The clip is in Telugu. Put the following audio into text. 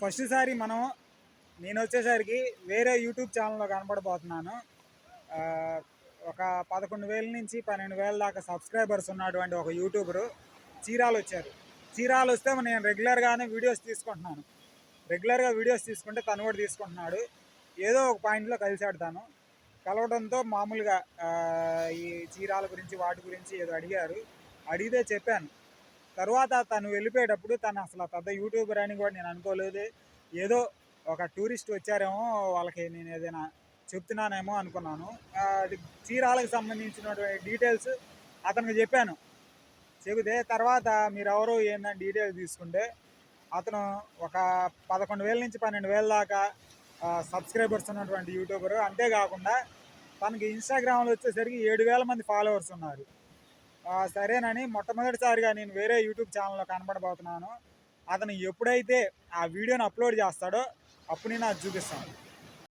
ఫస్ట్ సారి మనం నేను వచ్చేసరికి వేరే యూట్యూబ్ ఛానల్లో కనపడబోతున్నాను ఒక పదకొండు వేల నుంచి పన్నెండు వేల దాకా సబ్స్క్రైబర్స్ ఉన్నటువంటి ఒక యూట్యూబరు చీరాలు వచ్చారు. చీరాలు వస్తే నేను రెగ్యులర్గానే వీడియోస్ తీసుకుంటున్నాను. రెగ్యులర్గా వీడియోస్ తీసుకుంటే తను కూడా తీసుకుంటున్నాడు. ఏదో ఒక పాయింట్లో కలిసాడు తను కలవడంతో మామూలుగా ఈ చీరాల గురించి వాటి గురించి ఏదో అడిగారు. అడిగితే చెప్పాను. తర్వాత తను వెళ్ళిపోయేటప్పుడు తను అసలు పెద్ద యూట్యూబర్ అని కూడా నేను అనుకోలేదు. ఏదో ఒక టూరిస్ట్ వచ్చారేమో వాళ్ళకి నేను ఏదైనా చెప్తున్నానేమో అనుకున్నాను. అది చీరాలకు సంబంధించినటువంటి డీటెయిల్స్ అతనికి చెప్పాను. చెబితే తర్వాత మీరు ఎవరు ఏందని డీటెయిల్స్ తీసుకుంటే అతను ఒక పదకొండు వేల నుంచి పన్నెండు వేల దాకా సబ్స్క్రైబర్స్ ఉన్నటువంటి యూట్యూబర్. అంతేకాకుండా తనకి ఇన్స్టాగ్రామ్లో వచ్చేసరికి ఏడు వేల మంది ఫాలోవర్స్ ఉన్నారు. సరేనని మొట్టమొదటిసారిగా నేను వేరే యూట్యూబ్ ఛానల్లో కనబడబోతున్నాను. అతను ఎప్పుడైతే ఆ వీడియోని అప్లోడ్ చేస్తాడో అప్పుడు నేను అది చూపిస్తాను.